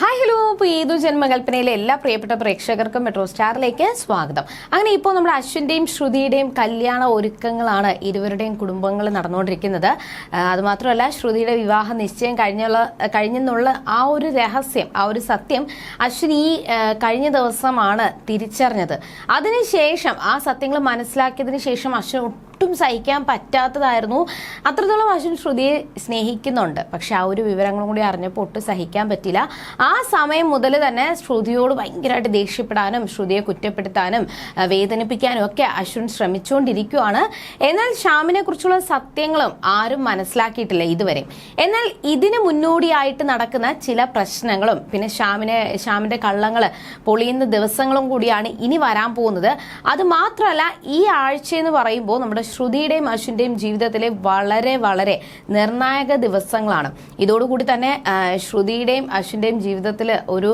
Hi hello ഇപ്പോൾ ഏതു ജന്മകൽപ്പനയിലെ എല്ലാ പ്രിയപ്പെട്ട പ്രേക്ഷകർക്കും മെട്രോ സ്റ്റാറിലേക്ക് സ്വാഗതം. അങ്ങനെ ഇപ്പോൾ നമ്മുടെ അശ്വിന്റെയും ശ്രുതിയുടെയും കല്യാണ ഒരുക്കങ്ങളാണ് ഇരുവരുടെയും കുടുംബങ്ങൾ നടന്നുകൊണ്ടിരിക്കുന്നത്. അതുമാത്രമല്ല ശ്രുതിയുടെ വിവാഹ നിശ്ചയം കഴിഞ്ഞുള്ള കഴിഞ്ഞെന്നുള്ള ആ ഒരു രഹസ്യം ആ ഒരു സത്യം അശ്വിൻ ഈ കഴിഞ്ഞ ദിവസമാണ് തിരിച്ചറിഞ്ഞത്. അതിനുശേഷം ആ സത്യങ്ങൾ മനസ്സിലാക്കിയതിന് ശേഷം അശ്വിൻ ഒട്ടും സഹിക്കാൻ പറ്റാത്തതായിരുന്നു. അത്രത്തോളം അശ്വിൻ ശ്രുതിയെ സ്നേഹിക്കുന്നുണ്ട്. പക്ഷെ ആ ഒരു വിവരങ്ങളും കൂടി അറിഞ്ഞപ്പോൾ ഒട്ടും സഹിക്കാൻ പറ്റില്ല. സമയം മുതൽ തന്നെ ശ്രുതിയോട് ഭയങ്കരമായിട്ട് ദേഷ്യപ്പെടാനും ശ്രുതിയെ കുറ്റപ്പെടുത്താനും വേദനിപ്പിക്കാനും ഒക്കെ അശ്വിൻ ശ്രമിച്ചുകൊണ്ടിരിക്കുകയാണ്. എന്നാൽ ശ്യാമിനെ കുറിച്ചുള്ള സത്യങ്ങളും ആരും മനസ്സിലാക്കിയിട്ടില്ല ഇതുവരെ. എന്നാൽ ഇതിന് മുന്നോടിയായിട്ട് നടക്കുന്ന ചില പ്രശ്നങ്ങളും പിന്നെ ഷാമിനെ ഷാമിന്റെ കള്ളങ്ങൾ പൊളിയുന്ന ദിവസങ്ങളും കൂടിയാണ് ഇനി വരാൻ പോകുന്നത്. അത് മാത്രമല്ല ഈ ആഴ്ച എന്ന് പറയുമ്പോൾ നമ്മുടെ ശ്രുതിയുടെയും അശ്വിന്റെയും ജീവിതത്തിലെ വളരെ വളരെ നിർണായക ദിവസങ്ങളാണ്. ഇതോടുകൂടി തന്നെ ശ്രുതിയുടെയും ശ്രുതിയുടെയും അശ്വിന്റെയും ജീവിതത്തിൽ ഒരു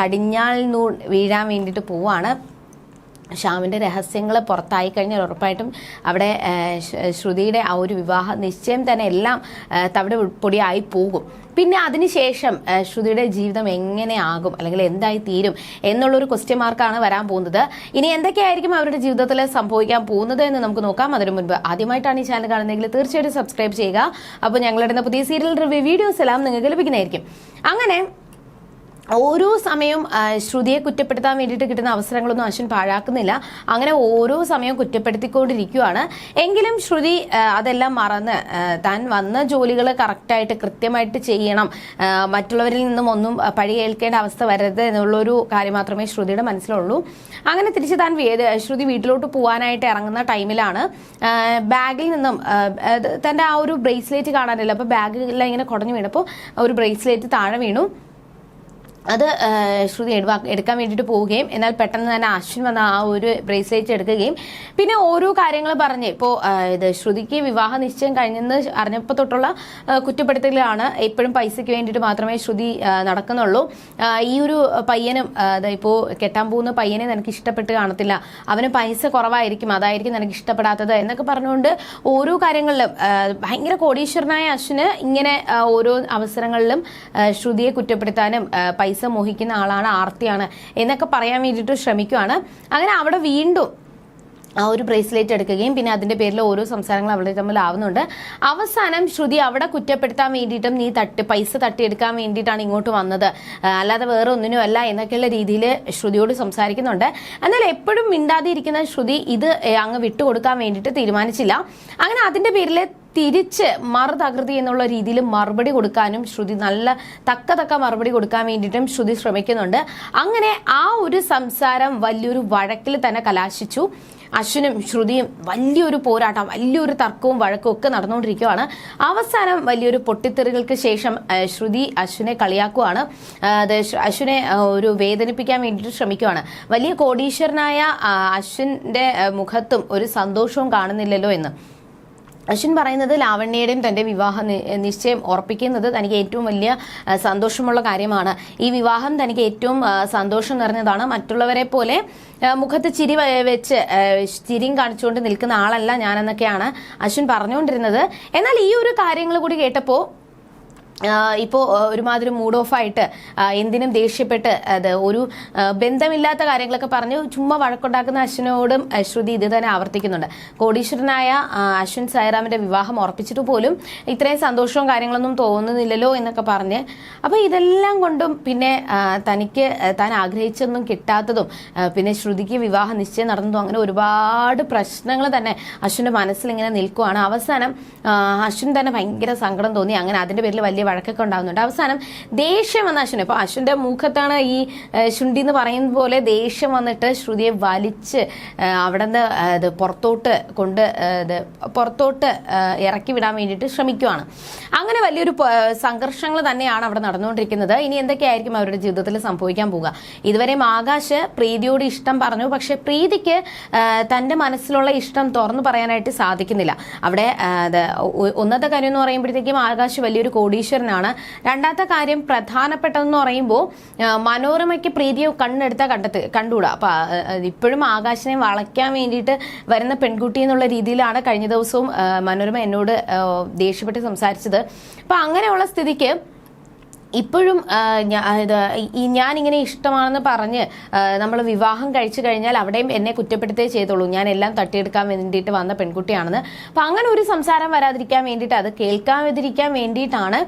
കടിഞ്ഞാൽ നൂ വീഴാൻ വേണ്ടിയിട്ട് പോവാണ്. ശ്യാമിന്റെ രഹസ്യങ്ങൾ പുറത്തായി കഴിഞ്ഞാൽ ഉറപ്പായിട്ടും അവിടെ ശ്രുതിയുടെ ആ ഒരു വിവാഹ നിശ്ചയം തന്നെ എല്ലാം തവിട് പൊടിയായി പോകും. പിന്നെ അതിനുശേഷം ശ്രുതിയുടെ ജീവിതം എങ്ങനെയാകും അല്ലെങ്കിൽ എന്തായി തീരും എന്നുള്ളൊരു ക്വസ്റ്റ്യൻ മാർക്കാണ് വരാൻ പോകുന്നത്. ഇനി എന്തൊക്കെയായിരിക്കും അവരുടെ ജീവിതത്തിൽ സംഭവിക്കാൻ പോകുന്നത് എന്ന് നമുക്ക് നോക്കാം. അതിനു മുൻപ് ആദ്യമായിട്ടാണ് ഈ ചാനൽ കാണുന്നതെങ്കിൽ തീർച്ചയായിട്ടും സബ്സ്ക്രൈബ് ചെയ്യുക. അപ്പോൾ ഞങ്ങളുടെ പുതിയ സീരിയൽ റിവ്യൂ വീഡിയോസ് എല്ലാം നിങ്ങൾക്ക് ലഭിക്കുന്നതായിരിക്കും. അങ്ങനെ ഓരോ സമയവും ശ്രുതിയെ കുറ്റപ്പെടുത്താൻ വേണ്ടിയിട്ട് കിട്ടുന്ന അവസരങ്ങളൊന്നും അശ്വിൻ പാഴാക്കുന്നില്ല. അങ്ങനെ ഓരോ സമയവും കുറ്റപ്പെടുത്തിക്കൊണ്ടിരിക്കുകയാണ് എങ്കിലും ശ്രുതി അതെല്ലാം മറന്ന് താൻ വന്ന ജോലികൾ കറക്റ്റായിട്ട് കൃത്യമായിട്ട് ചെയ്യണം. മറ്റുള്ളവരിൽ നിന്നും ഒന്നും ആ, പഴി കേൾക്കേണ്ട അവസ്ഥ വരരുത് എന്നുള്ളൊരു കാര്യം മാത്രമേ ശ്രുതിയുടെ മനസ്സിലുള്ളൂ. അങ്ങനെ തിരിച്ച് താൻ ശ്രുതി വീട്ടിലോട്ട് പോകാനായിട്ട് ഇറങ്ങുന്ന ടൈമിലാണ്. ബാഗിൽ നിന്നും തന്റെ ആ ഒരു ബ്രേസ്ലെറ്റ് കാണാനില്ല. അപ്പോൾ ബാഗിലെല്ലാം ഇങ്ങനെ കുടഞ്ഞു വീണപ്പോൾ ഒരു ബ്രേസ്ലെറ്റ് താഴെ വീണു. അത് ശ്രുതി എടുക്കാൻ വേണ്ടിയിട്ട് പോവുകയും എന്നാൽ പെട്ടെന്ന് തന്നെ അശ്വിൻ വന്ന ആ ഒരു ബ്രേസ്ലെറ്റ് എടുക്കുകയും. പിന്നെ ഓരോ കാര്യങ്ങൾ പറഞ്ഞ് ഇപ്പോൾ ഇത് ശ്രുതിക്ക് വിവാഹ നിശ്ചയം കഴിഞ്ഞെന്ന് അറിഞ്ഞപ്പോൾ തൊട്ടുള്ള കുറ്റപ്പെടുത്തലാണ് എപ്പോഴും പൈസയ്ക്ക് വേണ്ടിയിട്ട് മാത്രമേ ശ്രുതി നടക്കുന്നുള്ളൂ. ഈ ഒരു പയ്യനും ഇപ്പോൾ കെട്ടാൻ പോകുന്ന പയ്യനെ നിനക്ക് ഇഷ്ടപ്പെട്ട് കാണത്തില്ല. അവന് പൈസ കുറവായിരിക്കും അതായിരിക്കും നിനക്ക് ഇഷ്ടപ്പെടാത്തത് എന്നൊക്കെ പറഞ്ഞുകൊണ്ട് ഓരോ കാര്യങ്ങളിലും ഭയങ്കര കോടീശ്വരനായ അശ്വിന് ഇങ്ങനെ ഓരോ അവസരങ്ങളിലും ശ്രുതിയെ കുറ്റപ്പെടുത്താനും ആ, പൈസ മോഹിക്കുന്ന ആളാണ് ആർത്തിയാണ് എന്നൊക്കെ പറയാൻ വേണ്ടിയിട്ട് ശ്രമിക്കുകയാണ് അങ്ങനെ അവിടെ വീണ്ടും ആ ഒരു ബ്രേസ്ലെറ്റ് എടുക്കുകയും പിന്നെ അതിന്റെ പേരിൽ ഓരോ സംസാരങ്ങൾ അവിടെ തമ്മിൽ ആവുന്നുണ്ട്. അവസാനം ശ്രുതി അവിടെ കുറ്റപ്പെടുത്താൻ വേണ്ടിയിട്ടും നീ തട്ടി പൈസ തട്ടിയെടുക്കാൻ വേണ്ടിയിട്ടാണ് ഇങ്ങോട്ട് വന്നത്. അല്ലാതെ വേറെ ഒന്നിനും അല്ല എന്നൊക്കെയുള്ള രീതിയിൽ ശ്രുതിയോട് സംസാരിക്കുന്നുണ്ട്. എന്നാൽ എപ്പോഴും മിണ്ടാതിരിക്കുന്ന ശ്രുതി ഇത് അങ്ങ് വിട്ടുകൊടുക്കാൻ വേണ്ടിയിട്ട് തീരുമാനിച്ചില്ല. അങ്ങനെ അതിന്റെ പേരിൽ തിരിച്ച് മറുതകൃതി എന്നുള്ള രീതിയിൽ മറുപടി കൊടുക്കാനും ശ്രുതി നല്ല തക്ക തക്ക മറുപടി കൊടുക്കാൻ വേണ്ടിയിട്ടും ശ്രുതി ശ്രമിക്കുന്നുണ്ട്. അങ്ങനെ ആ ഒരു സംസാരം വലിയൊരു വഴക്കിൽ തന്നെ കലാശിച്ചു. അശ്വിനും ശ്രുതിയും വലിയൊരു പോരാട്ടം വലിയൊരു തർക്കവും വഴക്കും ഒക്കെ നടന്നുകൊണ്ടിരിക്കുകയാണ്. അവസാനം വലിയൊരു പൊട്ടിത്തെറികൾക്ക് ശേഷം ശ്രുതി അശ്വിനെ കളിയാക്കുവാണ്. അശ്വിനെ ഒരു വേദനിപ്പിക്കാൻ വേണ്ടിയിട്ട് ശ്രമിക്കുകയാണ് വലിയ കോടീശ്വരനായ അശ്വിന്റെ മുഖത്തും ഒരു സന്തോഷവും കാണുന്നില്ലല്ലോ എന്ന്. അശ്വിൻ പറയുന്നത് ലാവണ്യയുടെയും തന്റെ വിവാഹ നിശ്ചയം ഉറപ്പിക്കുന്നത് തനിക്ക് ഏറ്റവും വലിയ സന്തോഷമുള്ള കാര്യമാണ്. ഈ വിവാഹം തനിക്ക് ഏറ്റവും സന്തോഷം നിറഞ്ഞതാണ്. മറ്റുള്ളവരെ പോലെ മുഖത്ത് ചിരി വെച്ച് ചിരിയും കാണിച്ചുകൊണ്ട് നിൽക്കുന്ന ആളല്ല ഞാനെന്നൊക്കെയാണ് അശ്വിൻ പറഞ്ഞുകൊണ്ടിരുന്നത്. എന്നാൽ ഈ ഒരു കാര്യങ്ങൾ കൂടി കേട്ടപ്പോൾ ഇപ്പോൾ ഒരുമാതിരി മൂഡ് ഓഫ് ആയിട്ട് എന്തിനും ദേഷ്യപ്പെട്ട് അത് ഒരു ബന്ധമില്ലാത്ത കാര്യങ്ങളൊക്കെ പറഞ്ഞ് ചുമ്മാ വഴക്കുണ്ടാക്കുന്ന അശ്വിനോടും ശ്രുതി ഇത് തന്നെ ആവർത്തിക്കുന്നുണ്ട്. കോടീശ്വരനായ അശ്വിൻ സായിറാമിന്റെ വിവാഹം ഉറപ്പിച്ചിട്ട് പോലും ഇത്രയും സന്തോഷവും കാര്യങ്ങളൊന്നും തോന്നുന്നില്ലല്ലോ എന്നൊക്കെ പറഞ്ഞ് അപ്പോൾ ഇതെല്ലാം കൊണ്ടും പിന്നെ തനിക്ക് താൻ ആഗ്രഹിച്ചൊന്നും കിട്ടാത്തതും പിന്നെ ശ്രുതിക്ക് വിവാഹ നിശ്ചയം നടന്നതും അങ്ങനെ ഒരുപാട് പ്രശ്നങ്ങൾ തന്നെ അശ്വിന്റെ മനസ്സിൽ ഇങ്ങനെ നിൽക്കുവാണ്. അവസാനം അശ്വിൻ തന്നെ ഭയങ്കര സങ്കടം തോന്നി. അങ്ങനെ അതിന്റെ പേരിൽ വലിയ വഴക്കൊക്കെ ഉണ്ടാകുന്നുണ്ട് അവസാനം ദേഷ്യം വന്ന അശ്വിനെ. അപ്പോൾ അശ്വിന്റെ മുഖത്താണ് ഈ ശുണ്ടി എന്ന് പറയുന്ന പോലെ ദേഷ്യം വന്നിട്ട് ശ്രുതിയെ വലിച്ച് അവിടെ നിന്ന് ഇത് പുറത്തോട്ട് കൊണ്ട് ഇത് പുറത്തോട്ട് ഇറക്കി വിടാൻ വേണ്ടിയിട്ട് ശ്രമിക്കുവാണ്. അങ്ങനെ വലിയൊരു സംഘർഷങ്ങൾ തന്നെയാണ് അവിടെ നടന്നുകൊണ്ടിരിക്കുന്നത്. ഇനി എന്തൊക്കെയായിരിക്കും അവരുടെ ജീവിതത്തിൽ സംഭവിക്കാൻ പോവുക? ഇതുവരെയും ആകാശ് പ്രീതിയോട് ഇഷ്ടം പറഞ്ഞു. പക്ഷെ പ്രീതിക്ക് തന്റെ മനസ്സിലുള്ള ഇഷ്ടം തുറന്നു പറയാനായിട്ട് സാധിക്കുന്നില്ല. അവിടെ ഒന്നത്തെ കാര്യം എന്ന് പറയുമ്പോഴത്തേക്കും ആകാശ് വലിയൊരു കോടീശ്വരനാണ് രണ്ടാമത്തെ കാര്യം പ്രധാനപ്പെട്ടതെന്ന് പറയുമ്പോൾ മനോരമയ്ക്ക് പ്രീതിയെ കണ്ണെടുത്ത കണ്ടെത്തി കണ്ടുകൂടാ. അപ്പൊ ഇപ്പോഴും ആകാശിനെ വളയ്ക്കാൻ വേണ്ടിയിട്ട് വരുന്ന പെൺകുട്ടി എന്നുള്ള രീതിയിലാണ് കഴിഞ്ഞ ദിവസവും മനോരമ എന്നോട് ദേഷ്യപ്പെട്ട് സംസാരിച്ചത്. അപ്പൊ അങ്ങനെയുള്ള സ്ഥിതിക്ക് ഇപ്പോഴും ഇത് ഞാനിങ്ങനെ ഇഷ്ടമാണെന്ന് പറഞ്ഞ് നമ്മൾ വിവാഹം കഴിച്ചു കഴിഞ്ഞാൽ അവിടെയും എന്നെ കുറ്റപ്പെടുത്തേ ചെയ്തോളൂ ഞാൻ എല്ലാം തട്ടിയെടുക്കാൻ വേണ്ടിയിട്ട് വന്ന പെൺകുട്ടിയാണെന്ന്. അപ്പം അങ്ങനെ ഒരു സംസാരം വരാതിരിക്കാൻ വേണ്ടിയിട്ട് അത് കേൾക്കാതിരിക്കാൻ വേണ്ടിയിട്ടാണ്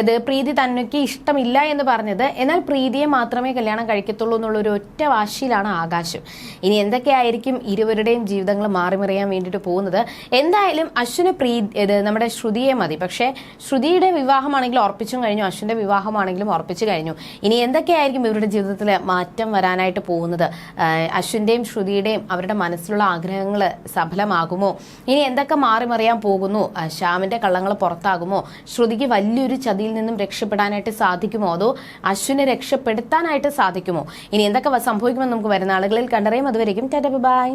ഇത് പ്രീതി തന്നയ്ക്ക് ഇഷ്ടമില്ല എന്ന് പറഞ്ഞത്. എന്നാൽ പ്രീതിയെ മാത്രമേ കല്യാണം കഴിക്കത്തുള്ളൂ എന്നുള്ളൊരു ഒറ്റ വാശിയിലാണ് ആകാശം. ഇനി എന്തൊക്കെയായിരിക്കും ഇരുവരുടെയും ജീവിതങ്ങൾ മാറിമറിയാൻ വേണ്ടിയിട്ട് പോകുന്നത്? എന്തായാലും അശ്വിന് പ്രീ ഇത് നമ്മുടെ ശ്രുതിയെ മതി. പക്ഷേ ശ്രുതിയുടെ വിവാഹമാണെങ്കിൽ ഉറപ്പിച്ചും കഴിഞ്ഞു. അശ്വിന്റെ വിവാഹമാണെങ്കിലും ഉറപ്പിച്ചു കഴിഞ്ഞു. ഇനി എന്തൊക്കെയായിരിക്കും ഇവരുടെ ജീവിതത്തിൽ മാറ്റം വരാനായിട്ട് പോകുന്നത്? അശ്വിന്റെയും ശ്രുതിയുടെയും അവരുടെ മനസ്സിലുള്ള ആഗ്രഹങ്ങൾ സഫലമാകുമോ? ഇനി എന്തൊക്കെ മാറിമറിയാൻ പോകുന്നു? ശ്യാമിന്റെ കള്ളങ്ങൾ പുറത്താകുമോ? ശ്രുതിക്ക് വലിയൊരു ചതിയിൽ നിന്നും രക്ഷപ്പെടാനായിട്ട് സാധിക്കുമോ? അതോ അശ്വിനെ രക്ഷപ്പെടുത്താനായിട്ട് സാധിക്കുമോ? ഇനി എന്തൊക്കെ സംഭവിക്കുമെന്ന് നമുക്ക് വരുന്ന ആളുകളിൽ കണ്ടറിയാം. അതുവരെയും ടാറ്റ ബൈ.